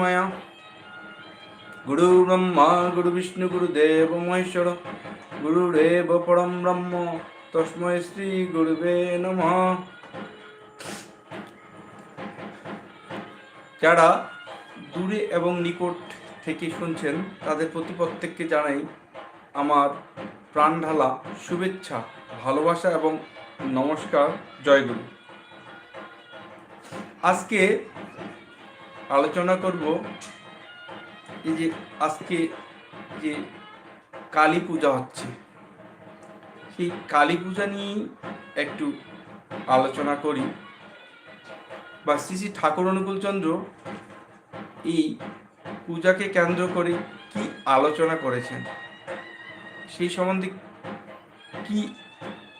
মায়া। গুরু ব্রহ্মা, গুরু বিষ্ণু গুরুদেব মহেশ্বর গুরুরেব পরম ব্রহ্ম তস্মৈ শ্রী গুরুবে নমঃ। যারা দূরে এবং নিকট থেকে শুনছেন, তাদের প্রতি প্রত্যেককে জানাই আমার প্রাণ ঢালা শুভেচ্ছা, ভালোবাসা এবং নমস্কার, জয়গুরু। আজকে আলোচনা করব এই যে আজকে যে কালী পূজা হচ্ছে, সেই কালী পূজা নিয়েই একটু আলোচনা করি। বা শ্রী শ্রী ঠাকুর অনুকূলচন্দ্র এই পূজাকে কেন্দ্র করে কি আলোচনা করেছেন? সেই সম্বন্ধে কি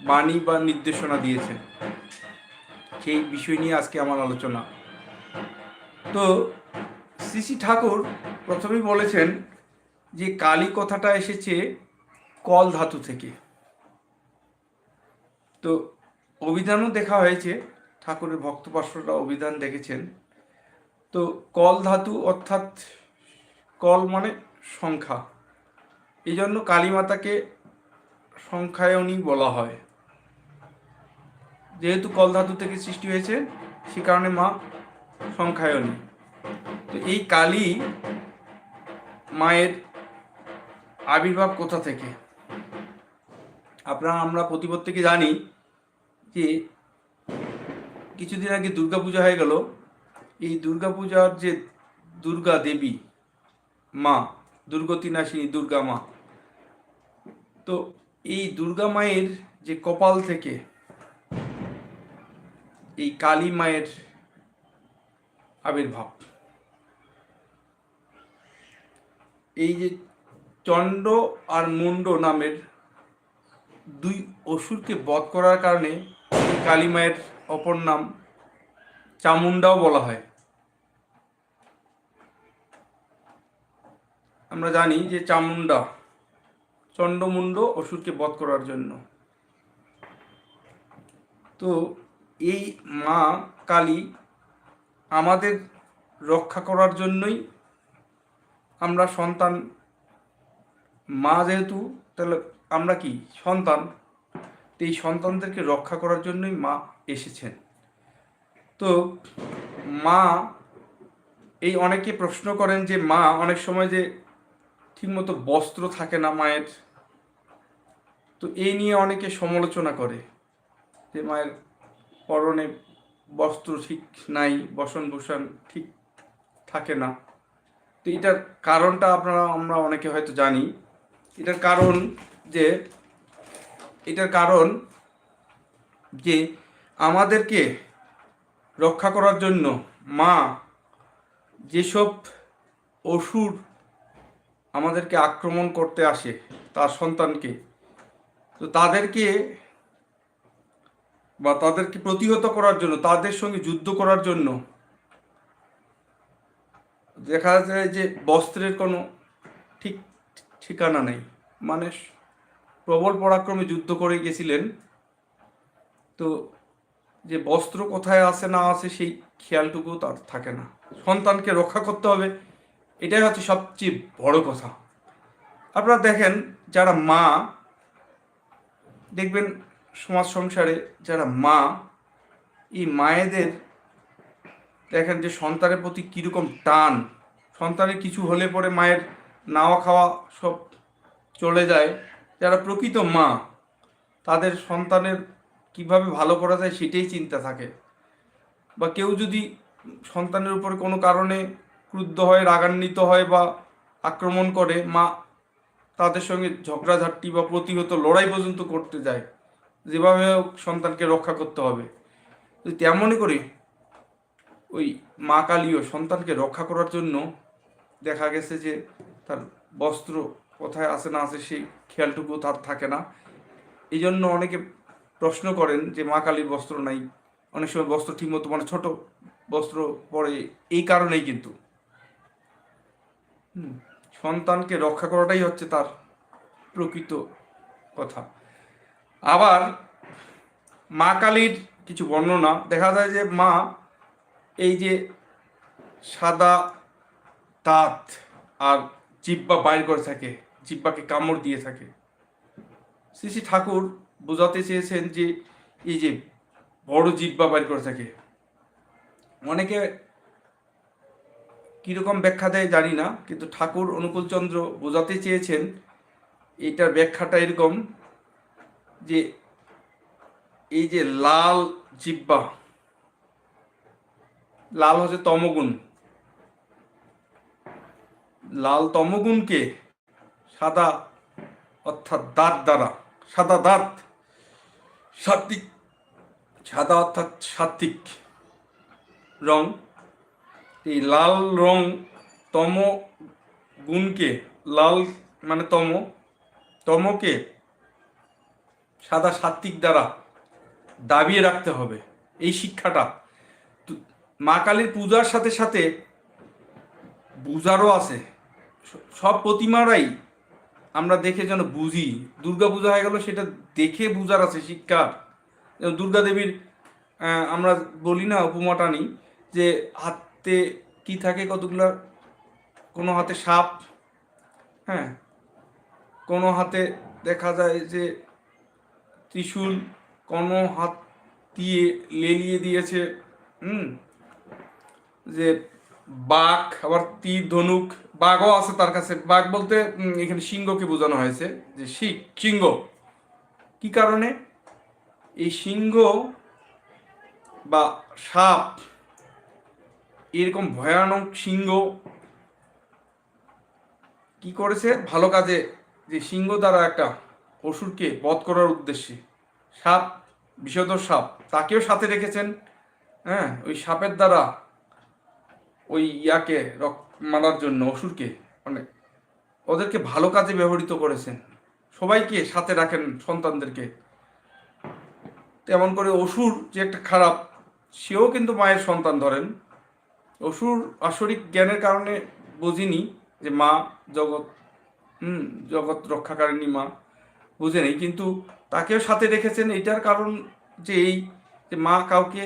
বাণী বা নির্দেশনা দিয়েছেন? সেই বিষয় নিয়ে আজকে আমার আলোচনা তো শ্রী ঠাকুর প্রথমেই বলেছেন যে কালী কথাটা এসেছে কল ধাতু থেকে। তো অভিধানও দেখা হয়েছে, ঠাকুরের ভক্তপার্শ্বরা অভিধান দেখেছেন। তো কল ধাতু অর্থাৎ কল মানে সংখ্যা। এই জন্য কালীমাতাকে সংখ্যায়নী বলা হয়। যেহেতু কল ধাতু থেকে সৃষ্টি হয়েছে, সে কারণে মা সংখ্যায়নী। তো এই কালী মায়ের আবির্ভাব কোথা থেকে? আপনারা, আমরা প্রতিপত্তিকে জানি যে কিছুদিন আগে দুর্গাপূজা হয়ে গেল। এই দুর্গাপূজার যে দুর্গা দেবী মা দুর্গতি নাশিনী দুর্গা মা, তো এই দুর্গা মায়ের যে কপাল থেকে এই কালী মায়ের আবির্ভাব। এই যে চণ্ড আর মুন্ড নামের দুই অসুরকে বধ করার কারণে কালী মায়ের অপর নাম চামুন্ডাও বলা হয়। আমরা জানি যে চামুন্ডা চণ্ডমুন্ড অসুরকে বধ করার জন্য। তো এই মা কালী আমাদের রক্ষা করার জন্যই আমরা সন্তান, মা যেহেতু, তাহলে আমরা কি সন্তান? এই সন্তানদেরকে রক্ষা করার জন্যই মা এসেছেন। তো মা, এই অনেকে প্রশ্ন করেন যে মা অনেক সময় যে ঠিকমতো বস্ত্র থাকে না মায়ের। তো এই নিয়ে অনেকে সমালোচনা করে যে মায়ের পরনে বস্ত্র ঠিক নাই, বসন ভূষণ ঠিক থাকে না। তো এটার কারণটা আপনারা, আমরা অনেকে হয়তো জানি। এটার কারণ যে, এটার কারণ যে, আমাদেরকে রক্ষা করার জন্য মা যেসব অসুর আমাদেরকে আক্রমণ করতে আসে, তার সন্তানকে, তো তাদেরকে বা তাদেরকে প্রতিহত করার জন্য, তাদের সঙ্গে যুদ্ধ করার জন্য। দেখা যায় যে বস্ত্রের কোনো ঠিক ঠিকানা নেই। মানে প্রবল পরাক্রমে যুদ্ধ করে গেছিলেন। তো যে বস্ত্র কোথায় আছে, না আছে, সেই খেয়ালটুকু তার থাকে না। সন্তানকে রক্ষা করতে হবে, এটাই হচ্ছে সবচেয়ে বড় কথা। আপনারা দেখেন, যারা মা, দেখবেন সমাজ সংসারে যারা মা, এই মায়েদের দেখেন যে সন্তানের প্রতি কীরকম টান। সন্তানের কিছু হলে পরে মায়ের নাওয়া খাওয়া সব চলে যায়। যারা প্রকৃত মা, তাদের সন্তানের কীভাবে ভালো করা যায় সেটাই চিন্তা থাকে। বা কেউ যদি সন্তানের উপরে কোনো কারণে ক্রুদ্ধ হয়, রাগান্বিত হয় বা আক্রমণ করে, মা তাদের সঙ্গে ঝগড়াঝাটি বা প্রতিহত লড়াই পর্যন্ত করতে যায়। যেভাবে হোক সন্তানকে রক্ষা করতে হবে। তেমনই করে ওই মা কালীও সন্তানকে রক্ষা করার জন্য দেখা গেছে যে তার বস্ত্র কোথায় আছে না আছে সেই খেয়ালটুকু তার থাকে না। এই জন্য অনেকে প্রশ্ন করেন যে মা কালীর বস্ত্র নাই। অনেক সময় বস্ত্র ঠিকমতো মানে ছোট বস্ত্র পরে এই কারণেই কিন্তু। সন্তানকে রক্ষা করাটাই হচ্ছে তার প্রকৃত কথা। আবার মা কালীর কিছু বর্ণনা। দেখা যায় যে মা এই যে সাদা দাঁত আর জিব্বা বাইর করে থাকে জিব্বাকে কামড় দিয়ে থাকে। শ্রী শ্রী ঠাকুর বোঝাতে চেয়েছেন যে এই যে বড় জিব্বা বাইর করে থাকে। অনেকে কীরকম ব্যাখ্যা দেয় জানি না, কিন্তু ঠাকুর অনুকূলচন্দ্র বোঝাতে চেয়েছেন, এটার ব্যাখ্যাটা এরকম যে এই যে লাল জিব্বা, লাল হচ্ছে তমগুণ। লাল তমগুণকে সাদা অর্থাৎ দাঁত দ্বারা, সাদা দাঁত, সাত্বিক, সাদা অর্থাৎ সাত্বিক রং। এই লাল রং তম গুণকে লাল মানে তম, তমকে সাদা সাত্বিক দ্বারা দাবিয়ে রাখতে হবে। এই শিক্ষাটা মা কালীর পূজার সাথে সাথে পূজারও আছে। সব প্রতিমারাই আমরা দেখে যেন বুঝি। দুর্গা পূজা হয়ে গেল, সেটা দেখে বুঝার আছে শিক্ষার। দুর্গা দেবীর আমরা বলি না, উপমাটা নিই, যে হাতে কি থাকে কতগুলো? কোনো হাতে সাপ হ্যাঁ? কোনো হাতে দেখা যায় যে ত্রিশূল কোনো হাত দিয়ে লেলিয়ে দিয়েছে, হুম? যে বাঘ, আবার তীর ধনুক বাঘও আছে তার কাছে। বাঘ বলতে এখানে সিংহকে বোঝানো হয়েছে যে শিখ, সিংহ। কি কারণে? এই সিংহ বা সাপ, এরকম ভয়ানক সিংহ কি করেছে? ভালো কাজে যে সিংহ দ্বারা একটা অসুরকে বধ করার উদ্দেশ্যে। সাপ, বিষধর সাপ, তাকেও সাথে রেখেছেন হ্যাঁ ওই সাপের দ্বারা ওই ইয়াকে মারার জন্য, অসুরকে মানে ওদেরকে ভালো কাজে ব্যবহৃত করেছেন। সবাইকে সাথে রাখেন সন্তানদেরকে। তেমন করে অসুর যে একটা খারাপ, সেও কিন্তু মায়ের সন্তান ধরেন। অসুর আসরিক জ্ঞানের কারণে বুঝিনি যে মা জগৎ, হুম, জগৎ রক্ষাকারিণী মা। বুঝে নেই, কিন্তু তাকেও সাথে রেখেছেন, এটার কারণ যে এই যে মা কাউকে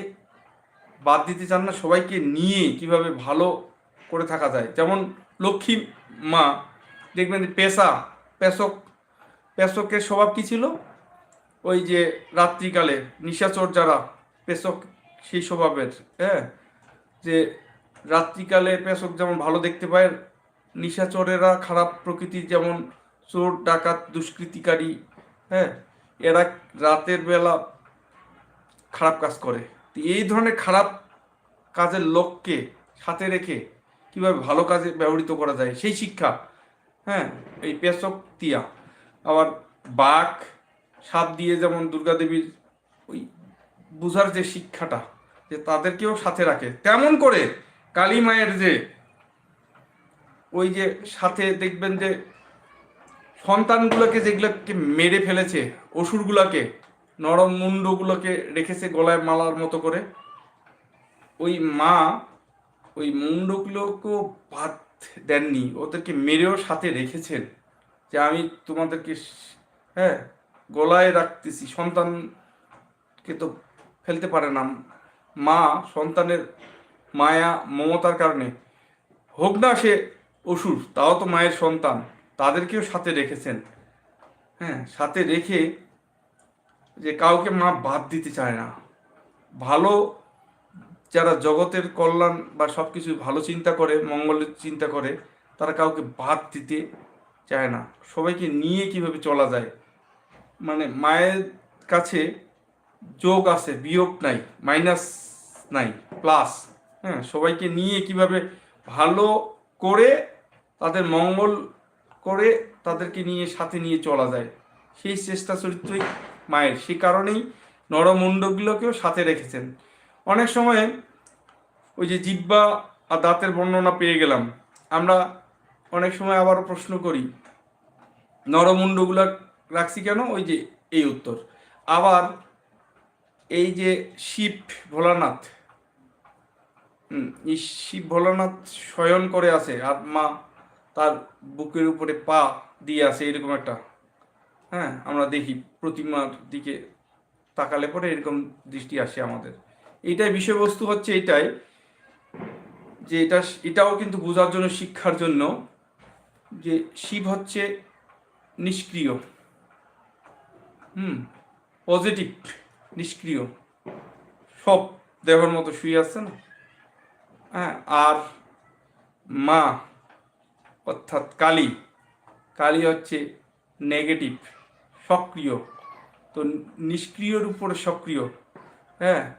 বাদ দিতে চান না, সবাইকে নিয়ে কীভাবে ভালো করে থাকা যায়। যেমন লক্ষ্মী মা, দেখবেন পেশা, পেশক, পেশকের স্বভাব কী ছিল? ওই যে রাত্রিকালে নিশাচর যারা, পেশক সেই স্বভাবের হ্যাঁ? যে রাত্রিকালে পেশক যেমন ভালো দেখতে পায়, নিশাচরেরা খারাপ প্রকৃতির যেমন চোর, ডাকাত, দুষ্কৃতিকারী হ্যাঁ এরা রাতের বেলা খারাপ কাজ করে। তো এই ধরনের খারাপ কাজের লোককে সাথে রেখে কীভাবে ভালো কাজে ব্যবহৃত করা যায়, সেই শিক্ষা হ্যাঁ এই পেশক তিয়া আবার বাঘ, সাপ দিয়ে যেমন দুর্গা দেবীর ওই বুঝার যে শিক্ষাটা, যে তাদেরকেও সাথে রাখে, তেমন করে কালী মায়ের যে ওই যে সাথে দেখবেন যে সন্তানগুলোকে যেগুলোকে মেরে ফেলেছে, অসুরগুলোকে, নরম মুন্ডগুলোকে রেখেছে গলায় মালার মতো করে, ওই মা ওই মুন্ডগুলোকেও বাদ দেননি, ওদেরকে মেরেও সাথে রেখেছেন যে আমি তোমাদেরকে হ্যাঁ গলায় রাখতেছি, সন্তানকে তো ফেলতে পারে না। মা সন্তানের মায়া, মমতার কারণে, হোক না সে অসুর, তাও তো মায়ের সন্তান। তাদেরকেও সাথে রেখেছেন। হ্যাঁ সাথে রেখে যে কাউকে মা বাদ দিতে চায় না। ভালো যারা জগতের কল্যাণ বা সব কিছু ভালো চিন্তা করে, মঙ্গলের চিন্তা করে, তারা কাউকে বাদ দিতে চায় না। সবাইকে নিয়ে কীভাবে চলা যায়? মানে মায়ের কাছে যোগ আছে, বিয়োগ নাই, মাইনাস নাই, প্লাস। হ্যাঁ সবাইকে নিয়ে কীভাবে ভালো করে তাদের মঙ্গল করে তাদেরকে নিয়ে সাথে নিয়ে চলা যায়। সেই চেষ্টা চরিত্রই মায়ের। সেই কারণেই নরমুণ্ডগুলোকেও সাথে রেখেছেন। অনেক সময় ওই যে জিব্বা আর দাঁতের বর্ণনা পেয়ে গেলাম। আমরা অনেক সময় আবার প্রশ্ন করি নরমুণ্ডগুলো রাখছি কেন? ওই যে এই উত্তর। আবার এই যে শিব ভোলানাথ হুম, এই শিব ভোলানাথ শয়ন করে আছে আর মা তার বুকের উপরে পা দিয়ে আছে এরকম একটা। হ্যাঁ আমরা দেখি প্রতিমার দিকে তাকালে পরে এরকম দৃষ্টি আসে আমাদের। এইটাই বিষয়বস্তু হচ্ছে এটাই যে এটা, এটাও কিন্তু বোঝার জন্য, শিক্ষার জন্য যে শিব হচ্ছে নিষ্ক্রিয়। হুম পজিটিভ নিষ্ক্রিয়। সব দেহর মতো শুয়ে আছে না হ্যাঁ আর মা অর্থাৎ কালী। কালী হচ্ছে নেগেটিভ সক্রিয়। তো নিষ্ক্রিয়র উপরে সক্রিয়। হ্যাঁ?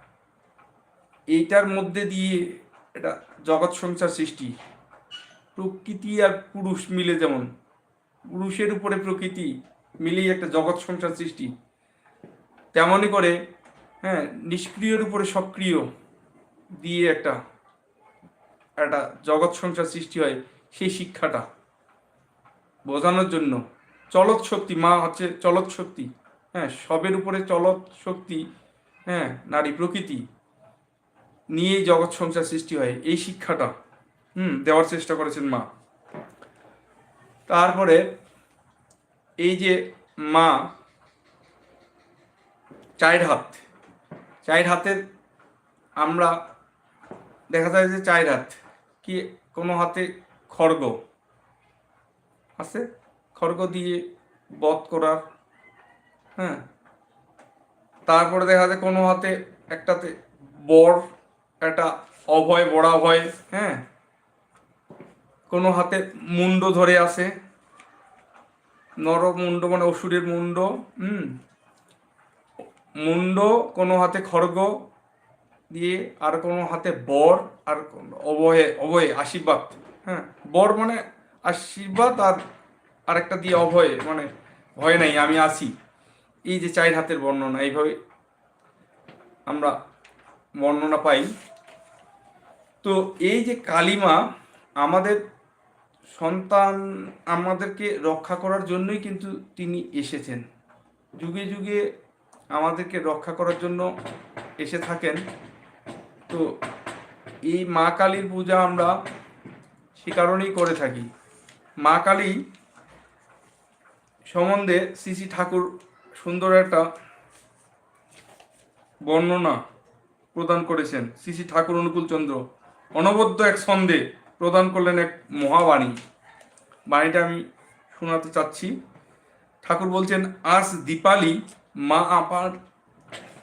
এইটার মধ্যে দিয়ে এটা জগৎ সংসার সৃষ্টি। প্রকৃতি আর পুরুষ মিলে যেমন। পুরুষের উপরে প্রকৃতি মিলেই একটা জগৎ সংসার সৃষ্টি। তেমনই করে হ্যাঁ নিষ্ক্রিয়র উপরে সক্রিয় দিয়ে একটা একটা জগৎ সংসার সৃষ্টি হয়। সেই শিক্ষাটা বোঝানোর জন্য। চলত শক্তি, মা হচ্ছে চলত শক্তি। হ্যাঁ সবের উপরে চলত শক্তি হ্যাঁ নারী প্রকৃতি নিয়েই জগৎ সংসার সৃষ্টি হয়। এই শিক্ষাটা, হুম, দেওয়ার চেষ্টা করেছেন মা। তারপরে এই যে মা, চায়ের হাত। চায়ের হাতের আমরা দেখা যায় যে চায়ের হাত কি কোনো হাতে খড়গ আছে? খড়গ দিয়ে বধ করার হ্যাঁ? তারপরে দেখা যায় কোনো হাতে একটাতে বর, একটা অভয় বড় অভয় হ্যাঁ? কোনো হাতে মুন্ড ধরে আছে নর মুন্ড মানে অসুরের মুন্ড হুম? মুন্ড কোনো হাতে খড়গ দিয়ে, আর কোনো হাতে বর, আর অভয়ে অভয়ে, আশীর্বাদ। হ্যাঁ বর মানে আশীর্বাদ আর আরেকটা দিয়ে অভয়ে মানে ভয় নাই, আমি আসি এই যে চার হাতের বর্ণনা, এইভাবে আমরা বর্ণনা পাই। তো এই যে কালিমা আমাদের সন্তান আমাদেরকে রক্ষা করার জন্যই কিন্তু তিনি এসেছেন। যুগে যুগে আমাদেরকে রক্ষা করার জন্য এসে থাকেন। তো এই মা কালীর পূজা আমরা সে কারণেই করে থাকি। মা কালী সম্বন্ধে শ্রী শ্রী ঠাকুর সুন্দর একটা বর্ণনা প্রদান করেছেন। শ্রী ঠাকুর অনুকূল চন্দ্র। অনবদ্য এক ছন্দে প্রদান করলেন এক মহাবাণী। বাণীটা আমি শোনাতে চাচ্ছি। ঠাকুর বলছেন, আজ দীপালি মা আমার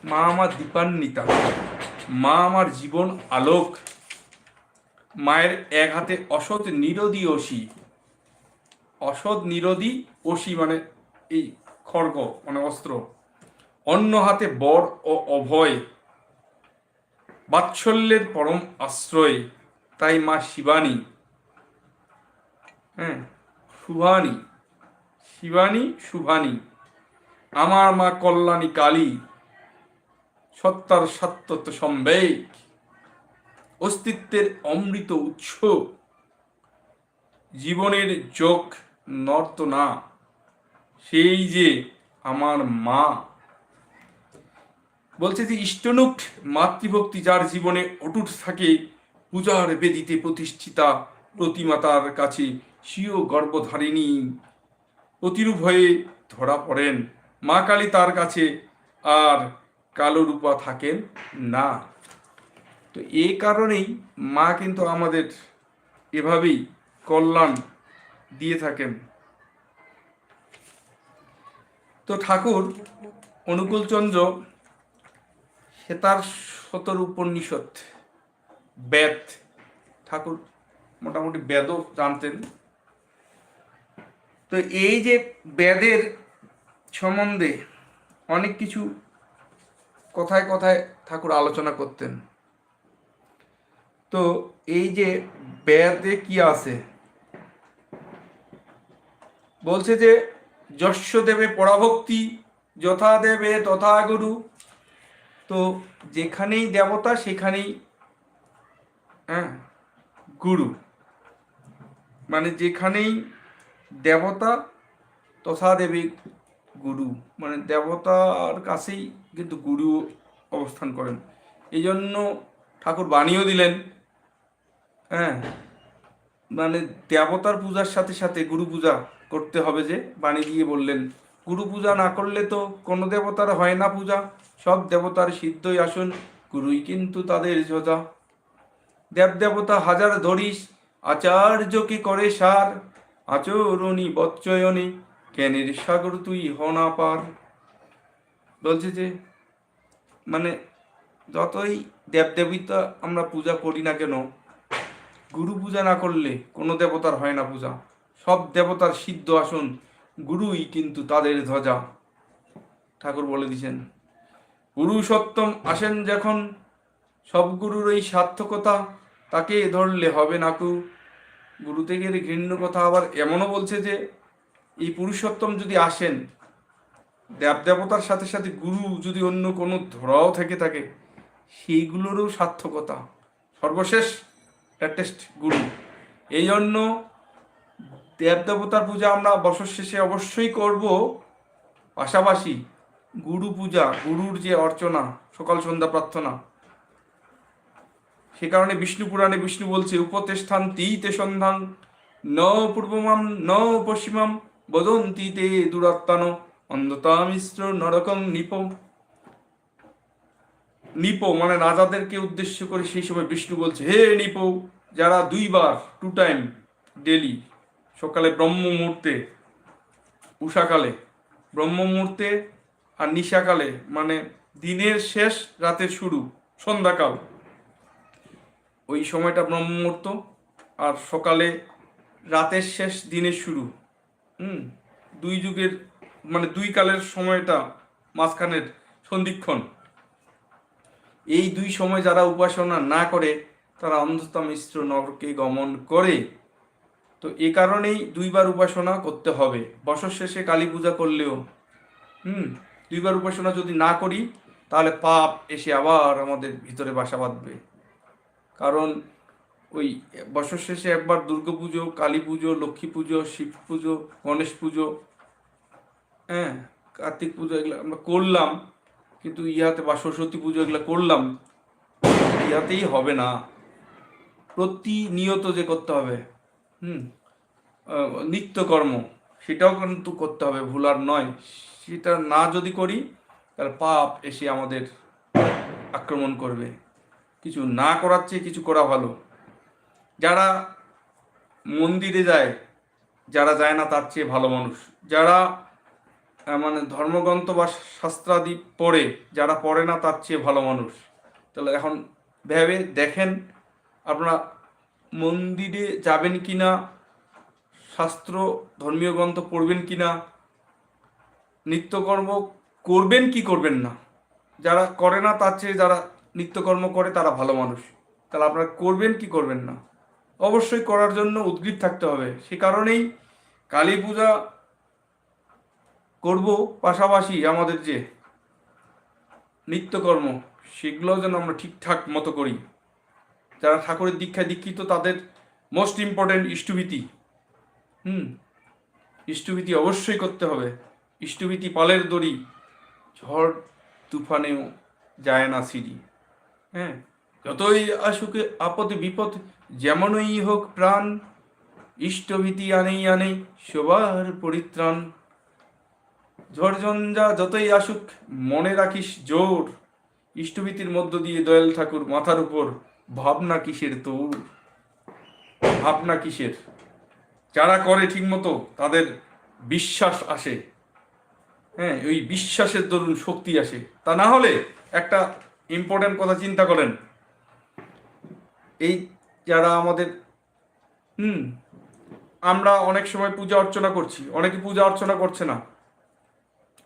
মা আমার দীপান্বিতা। মা আমার জীবন আলোক। মায়ের এক হাতে অসৎ নিরোধী অসি অসৎ নিরোধী অসি মানে এই খড়গ মানে অস্ত্র। অন্য হাতে বর ও অভয়। বাৎসল্যের পরম আশ্রয়, তাই মা শিবানী। হ্যাঁ শুভানী শিবানী শুভানী আমার মা কল্যাণী কালী। সত্তার সত্যত্ব সম্বেক। অস্তিত্বের অমৃত উৎস। জীবনের যোগ নর্ত না, সেই যে আমার মা। বলছে যে ইষ্টনুক মাতৃভক্তি যার জীবনে অটুট থাকে, পূজার বেদিতে প্রতিষ্ঠিতা প্রতিমাতার কাছে স্বীয় গর্ভধারিণী। অতিরূপ হয়ে ধরা পড়েন। মা কালী তার কাছে আর কালো রূপা থাকেন না। তো এই কারণেই মা কিন্তু আমাদের এভাবেই কল্যাণ দিয়ে থাকেন। তো ঠাকুর অনুকূলচন্দ্র সে তার শতর উপনিষদ বেদ, ঠাকুর মোটামুটি বেদও জানতেন। তো এই যে বেদের সম্বন্ধে অনেক কিছু কথায় কথায় ঠাকুর আলোচনা করতেন। তো এই যে বেদে কি আছে? বলছে যে যশ দেবে পরাভক্তি, যথা দেবে তথা গুরু। তো যেখানেই দেবতা, সেখানেই হ্যাঁ গুরু। মানে যেখানেই দেবতা, তথা দেবী গুরু। মানে দেবতার কাছেই কিন্তু গুরু অবস্থান করেন। এই জন্য ঠাকুর বানিয়েও দিলেন হ্যাঁ। মানে দেবতার পূজার সাথে সাথে গুরু পূজা করতে হবে যে, বাণী দিয়ে বললেন। গুরু পূজা না করলে তো কোনো দেবতার হয় না পূজা। সব দেবতার সিদ্ধই আসুন, গুরুই কিন্তু তাদের যোজা দেবদেবতা হাজার ধরিস আচার্যকে করে সার? আচরণী বচ্চয়নে, জ্ঞানের সাগর তুই হনা পার। বলছে যে মানে যতই দেবদেবিতা আমরা পূজা করি না কেন গুরু পূজা না করলে কোনো দেবতার হয় না পূজা। সব দেবতার সিদ্ধ আসন গুরুই কিন্তু তাদের ধ্বজা। ঠাকুর বলে দিছেন পুরুষোত্তম আসেন যখন সব গুরুর এই সার্থকতা, তাকে ধরলে হবে নাকু গুরু থেকে ঘৃণ্য কথা আবার এমনও বলছে যে, এই পুরুষোত্তম যদি আসেন, দেব দেবতার সাথে সাথে গুরু যদি অন্য কোনো ধরাও থেকে থাকে, সেইগুলোরও সার্থকতা। সর্বশেষ লেটেস্ট গুরু। এই জন্য দেব দেবতার পূজা আমরা বছর শেষে অবশ্যই করব। পাশাপাশি গুরু পূজা, গুরুর যে অর্চনা, সকাল সন্ধ্যা প্রার্থনা, সে কারণে বিষ্ণু পুরাণে বিষ্ণু বলছে, উপতেষ্ঠান তীতে সন্ধান, ন পূর্বমাম, ন পশ্চিমাম, বদন্তি তে দুরাত্মানো, অন্ধতামিশ্র নরকং নিপম। নিপো মানে রাজাদেরকে উদ্দেশ্য করে সেই সময় বিষ্ণু বলছে, হে নিপো, যারা দুইবার টু টাইম ডেলি, সকালে ব্রহ্ম মুহূর্তে উষাকালে ব্রহ্ম মুহূর্তে আর নিশাকালে মানে দিনের শেষ, রাতের শুরু, সন্ধ্যাকাল, ওই সময়টা ব্রহ্ম মুহূর্ত আর সকালে রাতের শেষ, দিনের শুরু, হুম, দুই যুগের মানে দুই কালের সময়টা মাঝখানের সন্ধিক্ষণ। এই দুই সময় যারা উপাসনা না করে, তারা অন্ধতা মিশ্র নরকে গমন করে। তো এ কারণেই দুইবার উপাসনা করতে হবে। বছর শেষে কালী পূজা করলেও, হুম, দুইবার উপাসনা যদি না করি, তাহলে পাপ এসে আবার আমাদের ভিতরে বাসা বাঁধবে। কারণ ওই বছর শেষে একবার দুর্গা পুজো, কালী পুজো, লক্ষ্মী পুজো, শিব পুজো, গণেশ পুজো হ্যাঁ কার্তিক পুজো এগুলো আমরা করলাম। কিন্তু ইহাতে বা সরস্বতী পুজো এগুলো করলাম, ইহাতেই হবে না। প্রতিনিয়ত যে করতে হবে, হুম নিত্যকর্ম, সেটাও কিন্তু করতে হবে ভুলার নয়। সেটা না যদি করি, তাহলে পাপ এসে আমাদের আক্রমণ করবে। কিছু না করার চেয়ে কিছু করা ভালো। যারা মন্দিরে যায়, যারা যায় না তার চেয়ে ভালো মানুষ। যারা মানে ধর্মগ্রন্থ বা শাস্ত্রাদি পড়ে, যারা পড়ে না, তার চেয়ে ভালো মানুষ। তাহলে এখন ভেবে দেখেন, আপনারা মন্দিরে যাবেন কি না শাস্ত্র, ধর্মীয় গ্রন্থ পড়বেন কি না নিত্যকর্ম করবেন কি করবেন না? যারা করে না, তার চেয়ে যারা নিত্যকর্ম করে, তারা ভালো মানুষ। তাহলে আপনারা করবেন কি করবেন না? অবশ্যই করার জন্য উদ্গ্রীব থাকতে হবে। সে কারণেই কালী পূজা করব পাশাপাশি আমাদের যে নিত্যকর্ম সেগুলো যেন আমরা ঠিকঠাক মতো করি। যারা ঠাকুরের দীক্ষায় দীক্ষিত, তাদের মোস্ট ইম্পর্টেন্ট ইষ্টভীতি হুম ইষ্টভীতি অবশ্যই করতে হবে। ইষ্টভীতি পালের দড়ি, ঝড় তুফানেও যায় না সিঁড়ি। হ্যাঁ যতই আসুক আপদ বিপদ, যেমনই হোক প্রাণ ইষ্টভীতি আনেই আনেই সবার পরিত্রাণ। ঝড়ঝঞ্ঝা যতই আসুক, মনে রাখিস জোর। ইষ্টভীতির মধ্য দিয়ে দয়াল ঠাকুর মাথার উপর, ভাবনা কিসের তোর? ভাবনা কিসের? যারা করে ঠিকমতো, তাদের বিশ্বাস আসে। হ্যাঁ ওই বিশ্বাসের দরুন শক্তি আসে। তা না হলে একটা ইম্পর্টেন্ট কথা চিন্তা করেন। এই যারা আমাদের, হুম, আমরা অনেক সময় পূজা অর্চনা করছি। অনেকে পূজা অর্চনা করছে না।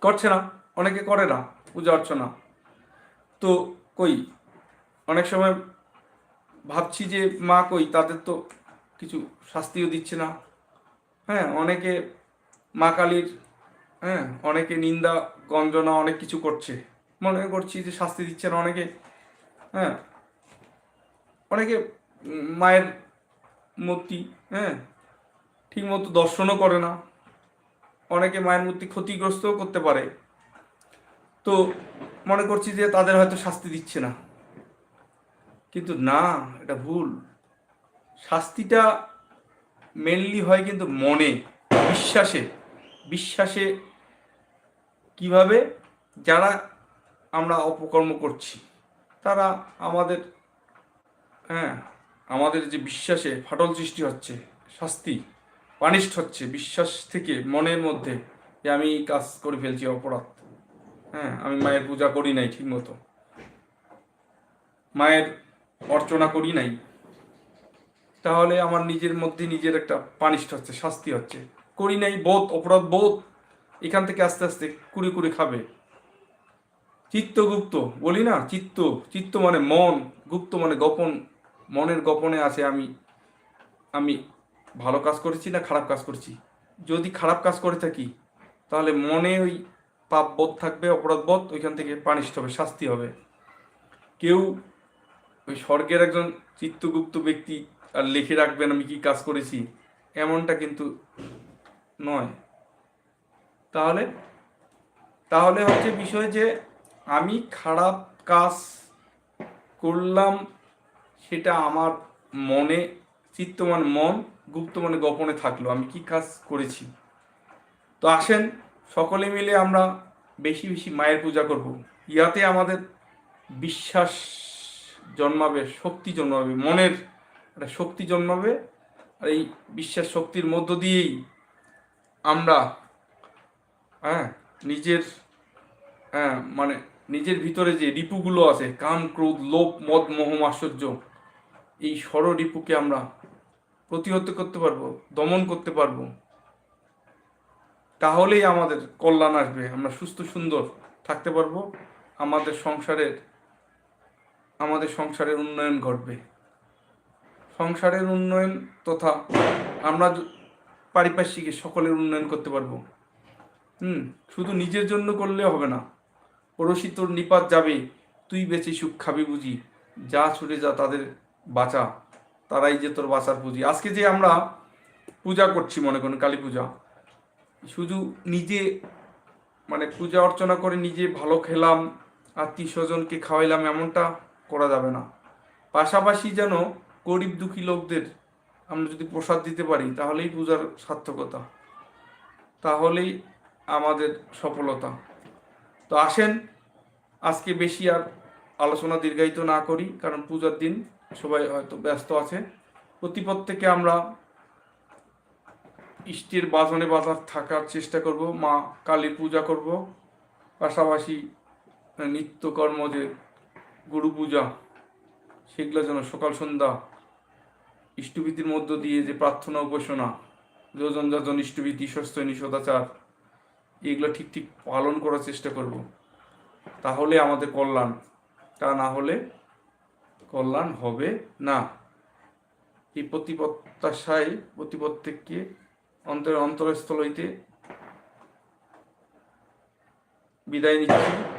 করছে না, অনেকে করে না, পূজা অর্চনা। তো কই, অনেক সময় ভাবছি যে মা কই, তাদের তো কিছু শাস্তিও দিচ্ছে না। হ্যাঁ অনেকে মা কালীর হ্যাঁ অনেকে নিন্দা, গঞ্জনা, অনেক কিছু করছে। মনে করছি যে শাস্তি দিচ্ছে না অনেকে হ্যাঁ। অনেকে মায়ের মূর্তি হ্যাঁ ঠিকমতো দর্শনও করে না। অনেকে মায়ের মূর্তি ক্ষতিগ্রস্তও করতে পারে। তো মনে করছি যে তাদের হয়তো শাস্তি দিচ্ছে না। কিন্তু না, এটা ভুল। শাস্তিটা মেনলি হয় কিন্তু মনে, বিশ্বাসে। বিশ্বাসে কীভাবে যারা আমরা অপকর্ম করছি, তারা আমাদের হ্যাঁ আমাদের যে বিশ্বাসে ফাটল সৃষ্টি হচ্ছে, শাস্তি। পানিষ্ঠ হচ্ছে, বিশ্বাস থেকে মনের মধ্যে যে আমি কাজ করে ফেলছি অপরাধ। হ্যাঁ আমি মায়ের পূজা করি নাই ঠিক মতো মায়ের অর্চনা করি নাই। তাহলে আমার নিজের মধ্যে নিজের একটা পানিষ্ঠ হচ্ছে, শাস্তি হচ্ছে। করি নাই, বোধ, অপরাধ বোধ, এখান থেকে আস্তে আস্তে কুড়ি কুড়ি খাবে। চিত্তগুপ্ত, বলি না, চিত্ত চিত্ত মানে মন, গুপ্ত মানে গোপন, মনের গোপনে আছে আমি আমি ভালো কাজ করেছি না খারাপ কাজ করছি? যদি খারাপ কাজ করে থাকি, তাহলে মনে ওই পাপ বোধ থাকবে, অপরাধ বোধ, ওইখান থেকে পানিষ্ঠ হবে, শাস্তি হবে। কেউ ওই স্বর্গের একজন চিত্তগুপ্ত ব্যক্তি আর লিখে রাখবেন আমি কি কাজ করেছি, এমনটা কিন্তু নয়। তাহলে তাহলে হচ্ছে বিষয় যে আমি খারাপ কাজ করলাম, সেটা আমার মনে চিত্ত মানে মন গুপ্ত মানে গোপনে থাকল, আমি কি কাজ করেছি? তো আসেন, সকলে মিলে আমরা বেশি বেশি মায়ের পূজা করব। ইয়াতে আমাদের বিশ্বাস জন্মাবে, শক্তি জন্মাবে, মনের একটা শক্তি জন্মাবে, আর এই বিশ্বাস শক্তির মধ্য দিয়েই আমরা হ্যাঁ নিজের হ্যাঁ মানে নিজের ভিতরে যে রিপুগুলো আছে, কাম, ক্রোধ, লোভ, মদ, মোহ আশ্চর্য এই ষড় রিপুকে আমরা প্রতিহত করতে পারব, দমন করতে পারব। তাহলেই আমাদের কল্যাণ আসবে, আমরা সুস্থ, সুন্দর থাকতে পারব। আমাদের সংসারের আমাদের সংসারের উন্নয়ন ঘটবে। সংসারের উন্নয়ন তথা আমরা পারিপার্শ্বিকে সকলের উন্নয়ন করতে পারব। হুম, শুধু নিজের জন্য করলে হবে না। পড়োশি তোর নিপাত যাবে, তুই বেঁচে সুখ খাবি বুঝি। যা ছুটে যা, তাদের বাঁচা। তারাই যে তোর বাঁচার পুঁজি। আজকে যে আমরা পূজা করছি, মনে করুন, কালী পূজা, শুধু নিজে মানে পূজা অর্চনা করে নিজে ভালো খেলাম আত্মীয় স্বজনকে খাওয়াইলাম, এমনটা করা যাবে না। পাশাপাশি যেন গরিব দুঃখী লোকদের আমরা যদি প্রসাদ দিতে পারি, তাহলেই পূজার সার্থকতা। তাহলেই আমাদের সফলতা। তো আসেন, আজকে বেশি আর আলোচনা দীর্ঘায়িত না করি, কারণ পূজার দিন সবাই হয়তো ব্যস্ত আছে। প্রতি থেকে আমরা ইষ্টের বাঁধনে বাজার থাকার চেষ্টা করব, মা কালীর পূজা করব, পাশাপাশি নিত্যকর্ম যে গুরু পূজা, সেগুলো যেন সকাল সন্ধ্যা ইষ্টভীতির মধ্য দিয়ে যে প্রার্থনা উপাসনা, যোজন যোজন ইষ্টভীতি স্বস্থ নিষদাচার এগুলো ঠিক ঠিক পালন করার চেষ্টা করব। তাহলে আমাদের কল্যাণ, তা না হলে কল্যাণ হবে না। এই প্রতিপত্তাশায় প্রতি প্রত্যেককে অন্তরের অন্তরস্থল হইতে বিদায় নিচ্ছি।